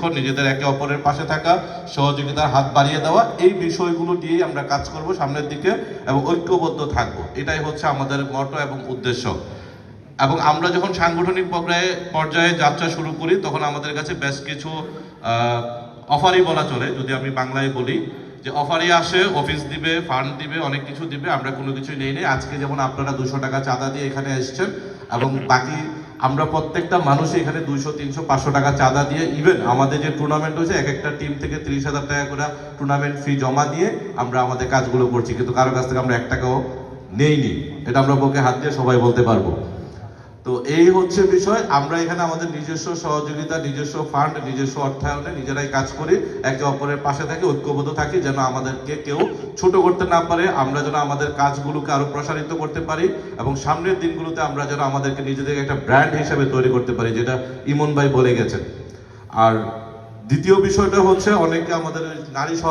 প্রশিক্ষণ নিজেদের একে অপরের পাশে থাকা, সহযোগিতার হাত বাড়িয়ে দেওয়া, এই বিষয়গুলো দিয়েই আমরা কাজ করব সামনের দিকে এবং ঐক্যবদ্ধ থাকব। এটাই হচ্ছে আমাদের মটো এবং উদ্দেশ্য। এবং আমরা যখন সাংগঠনিক পর্যায়ে পর্যায়ে যাত্রা শুরু করি, তখন আমাদের কাছে বেশ কিছু অফারই বলা চলে। যদি আমি বাংলায় বলি যে অফারই আসে, অফিস দিবে, ফান্ড দিবে, অনেক কিছু দিবে, আমরা কোনো কিছুই নেই নেই। আজকে যেমন আপনারা দুশো টাকা চাঁদা দিয়ে এখানে এসেছেন এবং বাকি আমরা প্রত্যেকটা মানুষই এখানে দুইশো, তিনশো, পাঁচশো টাকা চাঁদা দিয়ে ইভেন আমাদের যে টুর্নামেন্ট হয়েছে, এক একটা টিম থেকে তিরিশ হাজার টাকা করে টুর্নামেন্ট ফি জমা দিয়ে আমরা আমাদের কাজগুলো করছি। কিন্তু কারও কাছ থেকে আমরা এক টাকাও নেইনি। এটা আমরা বুকে হাত দিয়ে সবাই বলতে পারব। তো এই হচ্ছে বিষয়। আমরা এখানে আমাদের নিজস্ব সহযোগিতা, নিজস্ব ফান্ড নিজস্ব অর্থায়নে নিজেরাই কাজ করি। একে অপরের পাশে থাকি, ঐক্যবদ্ধ থাকি, যেন আমাদেরকে কেউ ছোট করতে না পারে। আমরা যেন আমাদের কাজগুলোকে আরও প্রসারিত করতে পারি এবং সামনের দিনগুলোতে আমরা যেন আমাদেরকে নিজেদের একটা ব্র্যান্ড হিসেবে তৈরি করতে পারি, যেটা ইমন ভাই বলে গেছেন। আর দ্বিতীয় বিষয়টা হচ্ছে, অনেকে আমাদের নারী